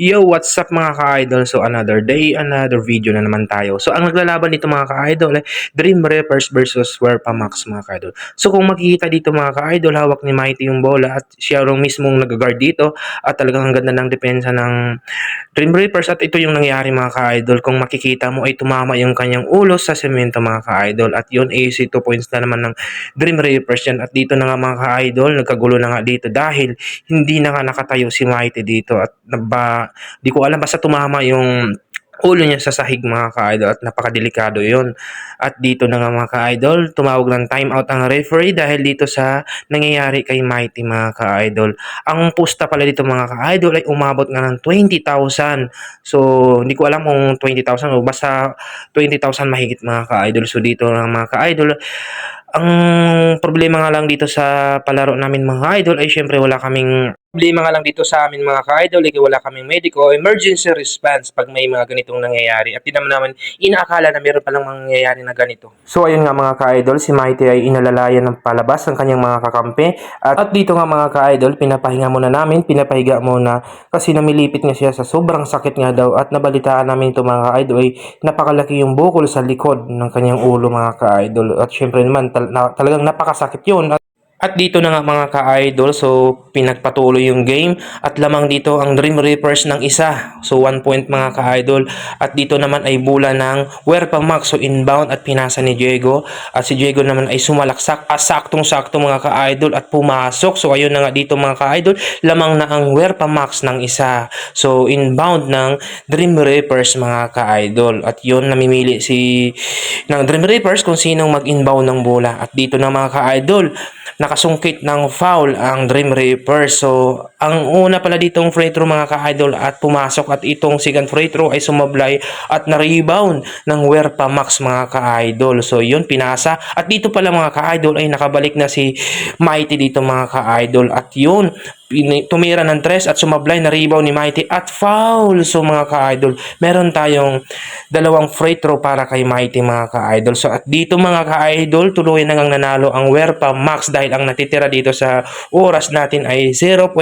Yo, what's up mga ka-idol? So another day, another video na naman tayo. So ang naglalaban dito mga ka-idol ay Dream Reapers versus Werpa Max mga ka-idol. So kung makikita dito mga ka-idol, hawak ni Mighty yung bola at siya rin mismong nag-guard dito at talagang ang ganda ng depensa ng Dream Reapers at ito yung nangyari mga ka-idol. Kung makikita mo ay tumama yung kanyang ulo sa semento mga ka-idol at yun AC 2 points na naman ng Dream Reapers yan. At dito na nga mga ka-idol, nagkagulo na nga dito dahil hindi na nga nakatayo si Mighty dito at naba, di ko alam basta tumama yung ulo niya sa sahig mga ka-idol at napakadelikado yon At dito na nga mga ka-idol, tumawag ng timeout ang referee dahil dito sa nangyayari kay Mighty mga ka-idol. Ang pusta pala dito mga ka-idol ay umabot nga ng 20,000. So, hindi ko alam kung 20,000 o basta 20,000 mahigit mga ka-idol. So, dito na mga ka-idol, ang problema nga lang dito sa palaro namin mga idol ay syempre wala kaming problema nga lang dito sa amin mga ka-idol ay wala kaming medico emergency response pag may mga ganitong nangyayari. At di naman naman inaakala na meron palang mangyayari na ganito. So ayun nga mga ka-idol, si Mighty ay inalalayan ng palabas ng kanyang mga kakampi. At, at dito nga mga ka-idol, pinapahinga muna namin, pinapahiga muna kasi namilipit nga siya sa sobrang sakit nga daw. At nabalitaan namin ito mga ka-idol ay napakalaki yung bukol sa likod ng kanyang ulo mga ka-idol. At syempre naman talagang napakasakit yun at at dito na nga mga ka-idol, so pinagpatuloy yung game at lamang dito ang Dream Reapers ng isa. So 1 point mga ka-idol. At dito naman ay bula ng Werpa Max, so inbound at pinasa ni Diego. At si Diego naman ay sumalaksak, ah, saktong-sakto mga ka-idol at pumasok. So ayun na nga dito mga ka-idol, lamang na ang Werpa Max ng isa. So inbound ng Dream Reapers mga ka-idol. At yun namimili si ng Dream Reapers kung sinong mag-inbound ng bola. At dito na mga ka-idol, nakasungkit ng foul ang Dream Reapers. So, ang una pala ditong free throw mga ka-idol at pumasok at itong second free throw ay sumablay at na-rebound ng Werpa Max mga ka-idol. So, yun, pinasa. At dito pala mga ka-idol ay nakabalik na si Mighty dito mga ka-idol. At yun, tumira ng tres at sumablay na rebound ni Mighty at foul. So mga ka-idol, meron tayong dalawang free throw para kay Mighty mga ka-idol. So at dito mga ka-idol, tuloy na ngang nanalo ang Werpa Max dahil ang natitira dito sa oras natin ay 0.02.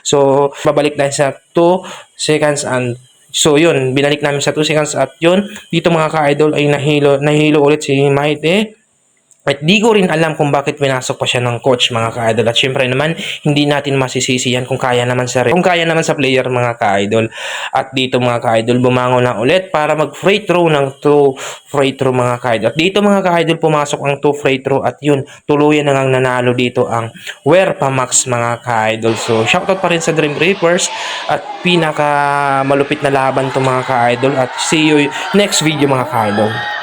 So babalik tayo sa 2 seconds and So yun, binalik namin sa 2 seconds at yun, dito mga ka-idol ay nahilo, nahilo ulit si Mighty. At di ko rin alam kung bakit pinasok pa siya ng coach mga ka-idol. At syempre naman, hindi natin masisisi yan kung kaya naman sa kung kaya naman sa player mga ka-idol. At dito mga ka-idol, bumangon na ulit para mag free throw ng 2 free throw mga ka-idol. At dito mga ka-idol, pumasok ang 2 free throw at yun, tuluyan na ngang nanalo dito ang Werpa Max mga ka-idol. So, shoutout pa rin sa Dream Reapers at pinaka malupit na laban to mga ka-idol. At see you next video mga ka-idol.